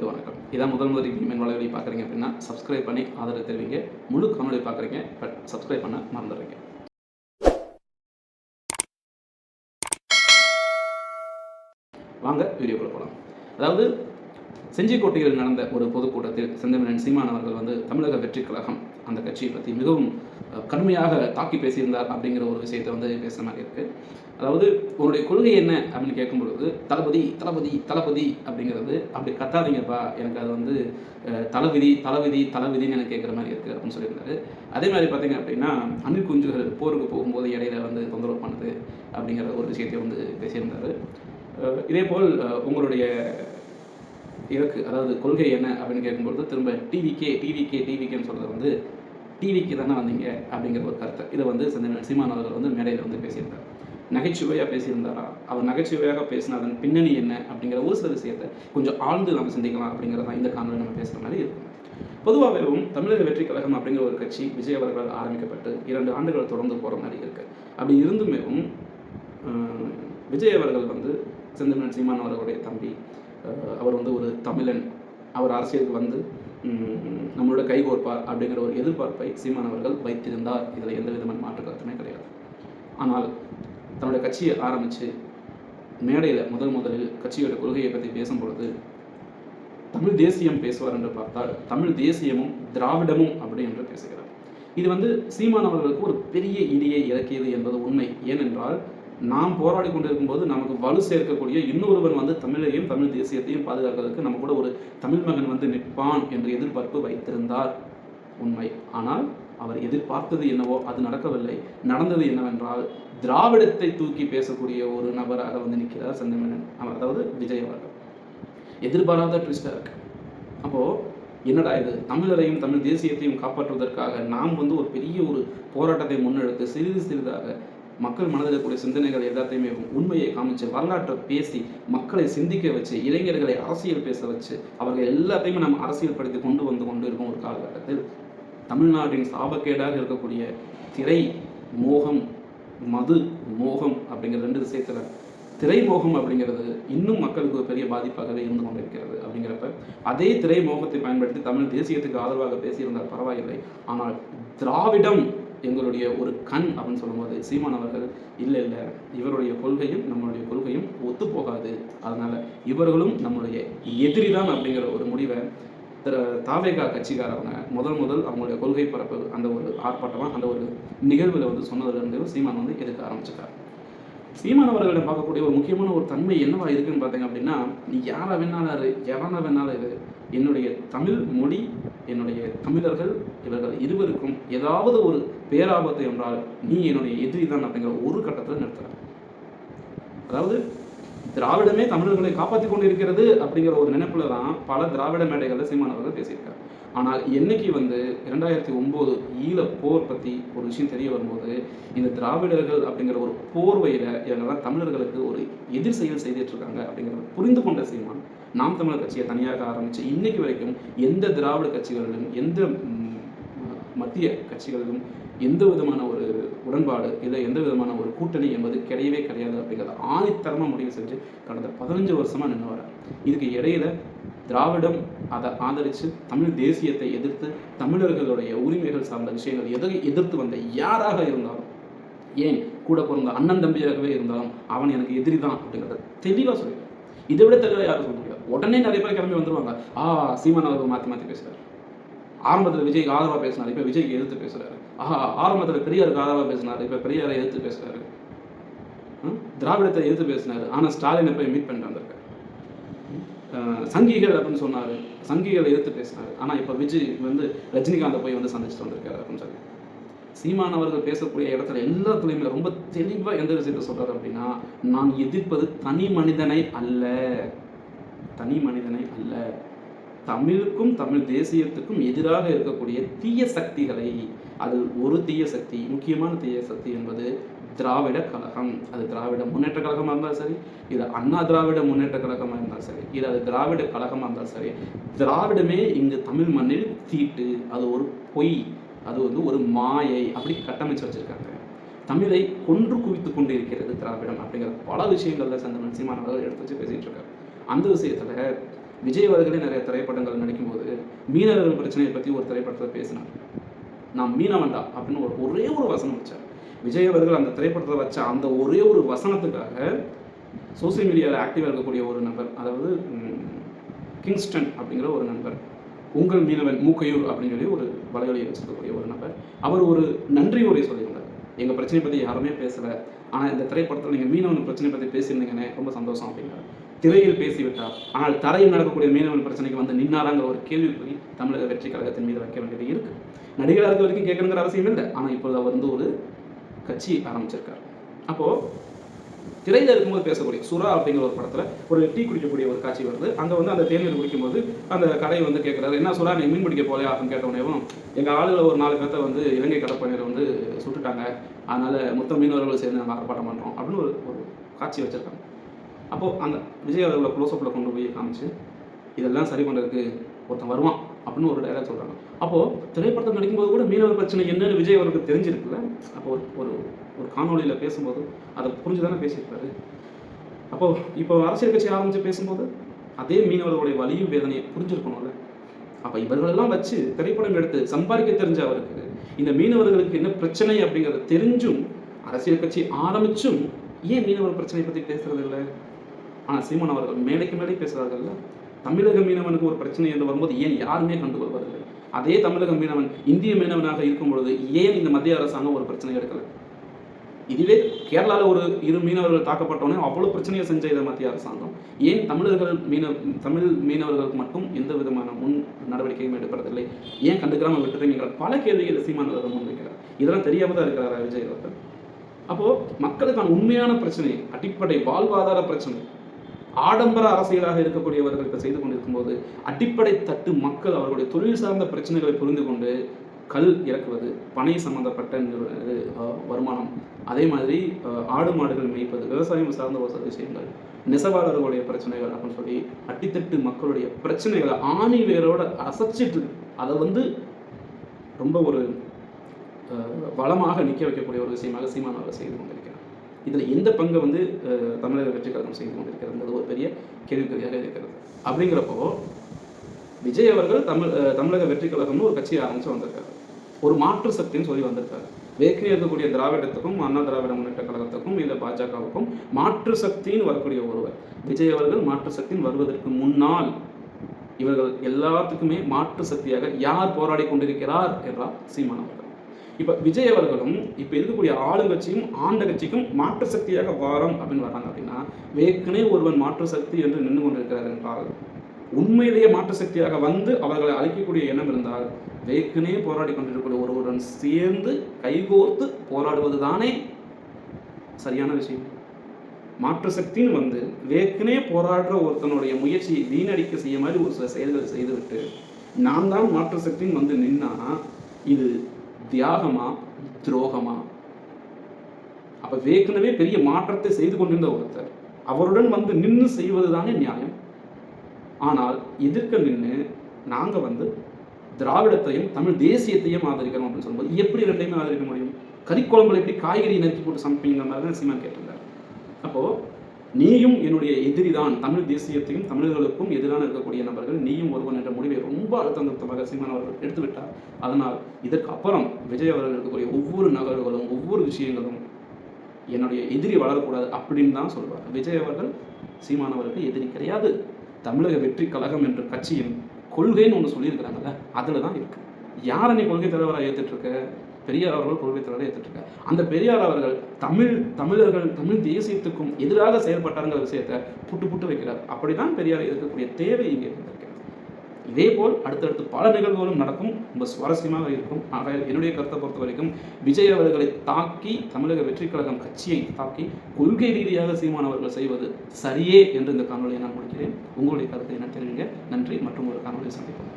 அனைவருக்கும் வணக்கம். இதான் முதல் முதல் பீமன் வலைவலி பார்க்குறீங்க அப்படின்னா சப்ஸ்கிரைப் பண்ணி ஆதரவு தெரிவிங்க. முழு காணொலி பார்க்குறீங்க பட் சப்ஸ்கிரைப் பண்ண மறந்துடுறீங்க. வாங்க வீடியோக்குள்ள போகலாம் அதாவது செஞ்சிக்கோட்டையில் நடந்த ஒரு பொதுக்கூட்டத்தில் செந்தமிழன் சீமான் அவர்கள் வந்து தமிழக வெற்றி கழகம் அந்த கட்சியை பற்றி மிகவும் கடுமையாக தாக்கி பேசியிருந்தார் அப்படிங்கிற ஒரு விஷயத்தை வந்து பேசுகிற மாதிரி இருக்குது அதாவது உங்களுடைய கொள்கை என்ன அப்படின்னு கேட்கும்பொழுது தளபதி தளபதி தளபதி அப்படிங்கிறது அப்படி கத்தாதீங்கப்பா எனக்கு அது வந்து தளபதி தளவிதி தளவிதி தளவிதின்னு எனக்கு கேட்குற மாதிரி இருக்குது அப்படின்னு சொல்லியிருந்தாரு. அதே மாதிரி பார்த்தீங்க அப்படின்னா அணில் குஞ்சுகள் போருக்கு போகும்போது இடையில வந்து தொந்தரவு பண்ணுது அப்படிங்கிற ஒரு விஷயத்தை வந்து பேசியிருந்தார். இதே இதேபோல் உங்களுடைய இலக்கு அதாவது கொள்கை என்ன அப்படின்னு கேட்கும்பொழுது திரும்ப டிவிகே டிவிகே டிவிகேன்னு சொல்கிறது வந்து டிவிக்கு தானே வந்தீங்க அப்படிங்கிற ஒரு கருத்தை. இதை வந்து சந்திரன் சீமான் அவர்கள் வந்து மேடையில் வந்து பேசியிருந்தார். நகைச்சுவையாக பேசியிருந்தாரா? அவர் நகைச்சுவையாக பேசின அதன் பின்னணி என்ன அப்படிங்கிற ஒரு சில விஷயத்தை கொஞ்சம் ஆழ்ந்து நம்ம சிந்திக்கலாம் அப்படிங்கிறதான் இந்த காணொலி நம்ம பேசுகிற மாதிரி இருக்கும். பொதுவாகவும் தமிழக வெற்றி கழகம் அப்படிங்கிற ஒரு கட்சி விஜய் அவர்களால் ஆரம்பிக்கப்பட்டு இரண்டு ஆண்டுகள் தொடர்ந்து போகிற மாதிரி இருக்குது அப்படி இருந்துமேவும் விஜய் அவர்கள் வந்து செந்தமிழன் சீமான் அவர்களுடைய தம்பி அவர் வந்து ஒரு தமிழன். அவர் அரசியலுக்கு வந்து நம்மளோட கைகோர்ப்பார் அப்படிங்கிற ஒரு எதிர்பார்ப்பை சீமான் அவர்கள் வைத்திருந்தார். இதில் எந்த விதமான மாற்று கருத்துமே கிடையாது. ஆனால் தன்னுடைய கட்சியை ஆரம்பித்து மேடையில் முதல் முதலில் கட்சியோட கொள்கையை பற்றி பேசும் பொழுது தமிழ் தேசியம் பேசுவார் என்று பார்த்தால் தமிழ் தேசியமும் திராவிடமும் அப்படி என்று பேசுகிறார். இது வந்து சீமான் அவர்களுக்கு ஒரு பெரிய இடியை இறக்கியது என்பது உண்மை. ஏனென்றால் நாம் போராடி கொண்டிருக்கும்போது நமக்கு வலு சேர்க்கக்கூடிய இன்னொருவன் வந்து தமிழையும் தமிழ் தேசியத்தையும் பாதுகாக்கிறதுக்கு நம்ம கூட ஒரு தமிழ் மகன் வந்து நிற்பான் என்று எதிர்பார்ப்பு வைத்திருந்தார். உண்மை. ஆனால் அவர் எதிர்பார்த்தது என்னவோ அது நடக்கவில்லை. நடந்தது என்னவென்றால் திராவிடத்தை தூக்கி பேசக்கூடிய ஒரு நபராக வந்து நிற்கிறார் செந்தமிழன் அவர் அதாவது விஜய் அவர்கள். எதிர்பாராத ட்விஸ்டாக இருக்கு. அப்போது என்னடா இது? தமிழரையும் தமிழ் தேசியத்தையும் காப்பாற்றுவதற்காக நாம் வந்து ஒரு பெரிய ஒரு போராட்டத்தை முன்னெடுத்து சிறிது சிறிதாக மக்கள் மனதில் இருக்கக்கூடிய சிந்தனைகள் எல்லாத்தையுமே உண்மையை காமிச்சு வரலாற்றை பேசி மக்களை சிந்திக்க வச்சு இளைஞர்களை அரசியல் பேச வச்சு அவர்கள் எல்லாத்தையுமே நம்ம அரசியல்படுத்தி கொண்டு வந்து கொண்டு இருக்கும் ஒரு காலகட்டத்தில் தமிழ்நாட்டின் சாபக்கேடாக இருக்கக்கூடிய திரை மோகம் மது மோகம் அப்படிங்கிற ரெண்டு விஷயத்தில் திரைமோகம் அப்படிங்கிறது இன்னும் மக்களுக்கு ஒரு பெரிய பாதிப்பாகவே இருந்து கொண்டிருக்கிறது அப்படிங்கிறப்ப அதே திரைமோகத்தை பயன்படுத்தி தமிழ் தேசியத்துக்கு ஆதரவாக பேசியிருந்தால் பரவாயில்லை. ஆனால் திராவிடம் எங்களுடைய ஒரு கண் அப்படின்னு சொல்லும்போது சீமான் அவர்கள் இல்லை இல்லை இவருடைய கொள்கையும் நம்மளுடைய கொள்கையும் ஒத்து போகாது. அதனால இவர்களும் நம்மளுடைய எதிரிதான் அப்படிங்கிற ஒரு முடிவை திரு தாவேகா கட்சிக்காரவங்க முதல் முதல் அவங்களுடைய கொள்கை பரப்பு அந்த ஒரு ஆர்ப்பாட்டமாக அந்த ஒரு நிகழ்வில் வந்து சொன்னதுலேருந்து சீமான் வந்து எதிர்க்க ஆரம்பிச்சிட்டார். சீமான் அவர்களிடம் பார்க்கக்கூடிய ஒரு முக்கியமான ஒரு தன்மை என்னவா இருக்குன்னு பார்த்தீங்க அப்படின்னா நீ யாரை வேணாலும் இரு எவனா வேணாலும் இரு என்னுடைய தமிழ் மொழி என்னுடைய தமிழர்கள் இவர்கள் இருவருக்கும் ஏதாவது ஒரு பேராபத்து என்றால் நீ என்னுடைய எதிரி தான் அப்படிங்கிற ஒரு கட்டத்தில் நிறுத்துறார் அதாவது திராவிடமே தமிழர்களை காப்பாற்றி கொண்டிருக்கிறது அப்படிங்கிற ஒரு நினைப்புல தான் பல திராவிட மேடைகளில் சீமான் அவர்கள் பேசியிருக்கார். ஆனால் என்னைக்கு வந்து இரண்டாயிரத்தி ஒம்பது ஈழ போர் பற்றி ஒரு விஷயம் தெரிய வரும்போது இந்த திராவிடர்கள் அப்படிங்கிற ஒரு போர்வையில் இவங்கெல்லாம் தமிழர்களுக்கு ஒரு எதிர் செயல் செய்துட்டு இருக்காங்க அப்படிங்கிறத புரிந்து கொண்ட சீமான் நாம் தமிழர் கட்சியை தனியாக ஆரம்பித்து இன்னைக்கு வரைக்கும் எந்த திராவிட கட்சிகளிலும் எந்த மத்திய கட்சிகளுக்கும் எந்த விதமான ஒரு உடன்பாடு இல்லை எந்த விதமான ஒரு கூட்டணி என்பது கிடையவே கிடையாது அப்படிங்கிறத ஆணித்தரமாக முடிவு செஞ்சு கடந்த பதினஞ்சு வருஷமாக நின்று வர இதுக்கு இடையில திராவிடம் அதை ஆதரித்து தமிழ் தேசியத்தை எதிர்த்து தமிழர்களுடைய உரிமைகள் சார்ந்த விஷயங்கள் எதை எதிர்த்து வந்த யாராக இருந்தாலும் ஏன் கூட பிறந்த அண்ணன் தம்பியாகவே இருந்தாலும் அவன் எனக்கு எதிரி தான் அப்படிங்கிறத தெளிவாக சொல்லுவேன் இதை விட தெளிவாக யாரும் சொல்ல முடியாது. உடனே நிறைய பேர் கிளம்பி வந்துருவாங்க. ஆ சீமான் அவர்கள் மாற்றி மாற்றி பேசுகிறார் ஆரம்பத்தில் விஜய்க்கு ஆதரவாக பேசினார் இப்போ விஜய்க்கு எதிர்த்து பேசுகிறாரு ஆஹா ஆரம்பத்தில் பெரியாருக்கு ஆதரவாக பேசினார் இப்போ பெரியாரை எதிர்த்து பேசுகிறாரு திராவிடத்தை எதிர்த்து பேசினார். ஆனால் ஸ்டாலினை போய் மீட் பண்ணிட்டு வந்திருக்காரு. சங்கிகள் அப்படின்னு சொன்னார். சங்கிகளை எதிர்த்து பேசினார். ஆனால் இப்போ விஜய் வந்து ரஜினிகாந்தை போய் வந்து சந்திச்சுட்டு வந்திருக்காரு அப்படின்னு சொல்லி. சீமானவர்கள் பேசக்கூடிய இடத்துல எல்லாத்துலேயுமே ரொம்ப தெளிவாக எந்த விஷயத்த சொல்கிறார் அப்படின்னா நான் எதிர்ப்பது தனி மனிதனை அல்ல. தனி மனிதனை அல்ல. தமிழுக்கும் தமிழ் தேசியத்துக்கும் எதிராக இருக்கக்கூடிய தீய சக்திகளை அதில் ஒரு தீய சக்தி முக்கியமான தீய சக்தி என்பது திராவிட கழகம். அது திராவிட முன்னேற்ற கழகமாக இருந்தாலும் சரி இது அண்ணா திராவிட முன்னேற்ற கழகமாக இருந்தாலும் சரி இது அது திராவிட கழகமாக இருந்தாலும் சரி திராவிடமே இங்கு தமிழ் மண்ணில் தீட்டு அது ஒரு பொய் அது வந்து ஒரு மாயை அப்படி கட்டமைச்சு வச்சிருக்காங்க. தமிழை கொன்று குவித்து கொண்டு இருக்கிறது திராவிடம் அப்படிங்கிற பல விஷயங்களில் சந்தமன் சீமான் அவர்கள் எடுத்து வச்சு பேசிகிட்டு இருக்காரு. அந்த விஷயத்தில் விஜய் அவர்களே நிறைய திரைப்படங்கள் நடிக்கும்போது மீனவர்கள் பிரச்சனையை பற்றி ஒரு திரைப்படத்தில் பேசினார். நான் மீனவன்டா அப்படின்னு ஒரு ஒரே ஒரு வசனம் வச்சார். விஜய் அவர்கள் அந்த திரைப்படத்தில் வச்ச அந்த ஒரே ஒரு வசனத்துக்காக சோசியல் மீடியாவில் ஆக்டிவாக இருக்கக்கூடிய ஒரு நபர் அதாவது கிங்ஸ்டன் அப்படிங்கிற ஒரு நண்பர் உங்கள் மீனவன் மூக்கையூர் அப்படின்னு சொல்லி ஒரு வலைவலியை வச்சிருக்கக்கூடிய ஒரு நபர் அவர் ஒரு நன்றி உரை சொல்லியிருந்தார். எங்கள் பிரச்சனை பற்றி யாருமே பேசலை. ஆனால் இந்த திரைப்படத்தில் நீங்கள் மீனவன் பிரச்சனை பற்றி பேசியிருந்தீங்கன்னே ரொம்ப சந்தோஷம் அப்படின்னாரு. திரையில் பேசிவிட்டார். ஆனால் தரையில் நடக்கக்கூடிய மீனவன் பிரச்சனைக்கு வந்து நின்னாராங்கிற ஒரு கேள்விக்குறி தமிழக வெற்றி கழகத்தின் மீது வைக்க வேண்டியது இருக்கு. நடிகராக இருக்க வரைக்கும் கேட்கணுங்கிற அவசியம் இல்லை. ஆனால் இப்போது அவர் வந்து ஒரு கட்சி ஆரம்பிச்சிருக்கார். அப்போது திரையில் இருக்கும்போது பேசக்கூடிய சுறா அப்படிங்கிற ஒரு படத்தில் ஒரு டீ குடிக்கக்கூடிய ஒரு காட்சி வருது. அங்கே வந்து அந்த தேநீர் குடிக்கும்போது அந்த கடை வந்து கேட்குறாரு என்ன சுறா நீ மீன் பிடிக்க போலையா? அப்படின்னு கேட்டவனையும் எங்கள் ஆளுகளை ஒரு நாலு பேர்த்த வந்து இலங்கை கடற்படையினர் வந்து சுட்டுட்டாங்க. அதனால் மொத்த மீனவர்கள் சேர்ந்து நாங்கள் ஆர்ப்பாட்டம் பண்ணுறோம் அப்படின்னு ஒரு ஒரு காட்சி வச்சுருக்காங்க. அப்போது அந்த விஜய் அவர்களை க்ளோஸ்அப்பில் கொண்டு போய் காமிச்சு இதெல்லாம் சரி பண்ணுறதுக்கு ஒருத்தன் வருவான் அப்படின்னு ஒரு டைலாக் சொல்கிறாங்க அப்போது திரைப்படத்தில் நடிக்கும்போது கூட மீனவர் பிரச்சனை என்னன்னு விஜய் அவருக்கு தெரிஞ்சிருக்குல்ல. அப்போ ஒரு ஒரு ஒரு காணொளியில் பேசும்போது அதை புரிஞ்சு தானே பேசியிருப்பாரு. அப்போது இப்போ அரசியல் கட்சி ஆரம்பித்து பேசும்போது அதே மீனவர்களுடைய வலியும் வேதனையை புரிஞ்சிருக்கணும்ல. அப்போ இவர்களெல்லாம் வச்சு திரைப்படம் எடுத்து சம்பாதிக்க தெரிஞ்ச அவருக்கு இந்த மீனவர்களுக்கு என்ன பிரச்சனை அப்படிங்கிறத தெரிஞ்சும் அரசியல் கட்சி ஆரம்பிச்சும் ஏன் மீனவர் பிரச்சனை பற்றி பேசுறது இல்லை? ஆனால் சீமான் அவர்கள் மேடைக்கு மேடை பேசுகிறார்கள்ல தமிழக மீனவனுக்கு ஒரு பிரச்சனை என்று வரும்போது ஏன் யாருமே கண்டுகொள்வதில்லை அதே தமிழக மீனவன் இந்திய மீனவனாக இருக்கும் பொழுது ஏன் இந்த மத்திய அரசாங்கம் ஒரு பிரச்சனை எடுக்கலை? இதுவே கேரளாவில் ஒரு இரு மீனவர்கள் தாக்கப்பட்டோன்னே அவ்வளோ பிரச்சனையை செஞ்ச இதை மத்திய அரசாங்கம். ஏன் தமிழர்கள் மீன தமிழ் மீனவர்களுக்கு மட்டும் எந்த விதமான முன் நடவடிக்கையும் எடுப்பதில்லை? ஏன் கண்டுக்கிறாமல் விட்டுறீங்கிற பல கேள்விகளை சீமான் முன்வைக்கிறார் இதெல்லாம் தெரியாம தான் இருக்கிறாரா விஜய் அவர்கள்? அப்போது மக்களுக்கான உண்மையான பிரச்சனை அடிப்படை வாழ்வாதார பிரச்சனை ஆடம்பர அரசியலாக இருக்கக்கூடியவர்கள் இப்போ செய்து கொண்டிருக்கும் போது அடிப்படை தட்டு மக்கள் அவர்களுடைய தொழில் சார்ந்த பிரச்சனைகளை புரிந்து கொண்டு கல் இறக்குவது பனை சம்பந்தப்பட்ட இது, வருமானம். அதே மாதிரி ஆடு மாடுகள் மேய்ப்பது விவசாயம் சார்ந்த ஒரு சில விஷயங்கள் நெசவாளர்களுடைய பிரச்சனைகள் அப்படின்னு சொல்லி அடித்தட்டு மக்களுடைய பிரச்சனைகளை ஆணி வேரோட அசைச்சிட்டு அதை வந்து ரொம்ப ஒரு வளமாக நிற்க வைக்கக்கூடிய ஒரு விஷயமாக சீமான் அவர்கள் செய்து கொண்டிருக்கிறார். இதில் எந்த பங்கை வந்து தமிழக வெற்றி கழகம் செய்து கொண்டிருக்கிறது ஒரு பெரிய கேள்விக்குறியாக இருக்கிறது. அப்படிங்கிறப்போ விஜய் அவர்கள் தமிழ் தமிழக வெற்றி கழகம்னு ஒரு கட்சியை ஆரம்பித்து வந்திருக்காரு. ஒரு மாற்று சக்தின்னு சொல்லி வந்திருக்காரு. வேக்கில் இருக்கக்கூடிய திராவிடத்துக்கும் அண்ணா திராவிட முன்னேற்ற கழகத்துக்கும் இல்லை பாஜகவுக்கும் மாற்று சக்தின்னு வரக்கூடிய ஒருவர். விஜய் அவர்கள் மாற்று சக்தின்னு வருவதற்கு முன்னால் இவர்கள் எல்லாத்துக்குமே மாற்று சக்தியாக யார் போராடி கொண்டிருக்கிறார் என்றால் சீமான் அவர்கள். இப்போ விஜய் அவர்களும் இப்போ இருக்கக்கூடிய ஆளுங்கட்சியும் ஆண்ட கட்சிக்கும் மாற்று சக்தியாக வாரம் அப்படின்னு வராங்க அப்படின்னா வேக்கனே ஒருவன் மாற்று சக்தி என்று நின்று கொண்டிருக்கிறார் என்றால் உண்மையிலேயே மாற்று சக்தியாக வந்து அவர்களை அழிக்கக்கூடிய எண்ணம் இருந்தால் வேக்கனே போராடி கொண்டிருக்கக்கூடிய ஒருவருடன் சேர்ந்து கைகோர்த்து போராடுவது தானே சரியான விஷயம். மாற்று சக்தின்னு வந்து வேக்கனே போராடுற ஒருத்தனுடைய முயற்சியை வீணடிக்க செய்ய மாதிரி ஒரு சில செயல்களை செய்துவிட்டு நான் தான் மாற்று சக்தின்னு வந்து நின்னா இது தியாகமா துரோகமா? அப்ப வேக்கனவே பெரிய மாற்றத்தை செய்து கொண்டிருந்த ஒருத்தர் அவருடன் வந்து நின்று செய்வது தானே நியாயம். ஆனால் எதிர்க்க நின்று நாங்க வந்து திராவிடத்தையும் தமிழ் தேசியத்தையும் ஆதரிக்கிறோம் அப்படின்னு சொல்லும்போது எப்படி ரெண்டையுமே ஆதரிக்க முடியும்? கறிக்குழம்புல எப்படி காய்கறி நறுக்கி போட்டு சமைப்பீங்கிற மாதிரி தான் சீமான் கேட்டிருந்தார். அப்போ நீயும் என்னுடைய எதிரி தான் தமிழ் தேசியத்தையும் தமிழர்களுக்கும் எதிரான இருக்கக்கூடிய நபர்கள் நீயும் ஒருவன் என்ற முடிவை ரொம்ப அழுத்தம் சீமான் அவர்கள் எடுத்துவிட்டார். அதனால் இதற்கு அப்புறம் விஜய் அவர்கள் இருக்கக்கூடிய ஒவ்வொரு நகர்களும் ஒவ்வொரு விஷயங்களும் என்னுடைய எதிரி வளரக்கூடாது அப்படின்னு தான் சொல்வார். விஜய் அவர்கள் சீமான் அவர்களுக்கு எதிரி கிடையாது. தமிழக வெற்றி கழகம் என்ற கட்சியின் கொள்கைன்னு ஒன்று சொல்லியிருக்கிறாங்கல்ல அதில் தான் இருக்கு. யாரை நீ கொள்கை தலைவராக ஏற்றுட்டு இருக்க? பெரியார் அவர்கள் கொள்கை தலைவரை ஏற்றுட்டு இருக்க அந்த பெரியார் அவர்கள் தமிழ் தமிழர்கள் தமிழ் தேசியத்துக்கும் எதிராக செயல்பட்டாருங்கிற விஷயத்தை புட்டு புட்டு வைக்கிறார். அப்படிதான் பெரியார் இருக்கக்கூடிய தேவை இங்கே இருந்திருக்கிறது. இதே போல் அடுத்தடுத்து பல நிகழ்வுகளும் நடக்கும். ரொம்ப சுவாரஸ்யமாக இருக்கும். ஆக என்னுடைய கருத்தை பொறுத்த வரைக்கும் விஜய் அவர்களை தாக்கி தமிழக வெற்றி கழகம் கட்சியை தாக்கி கொள்கை ரீதியாக சீமான அவர்கள் செய்வது சரியே என்று இந்த காணொலியை நான் முடிக்கிறேன். உங்களுடைய கருத்தை என்ன தெரிவிங்க. நன்றி. மற்றும் ஒரு காணொலியை சந்திப்போம்.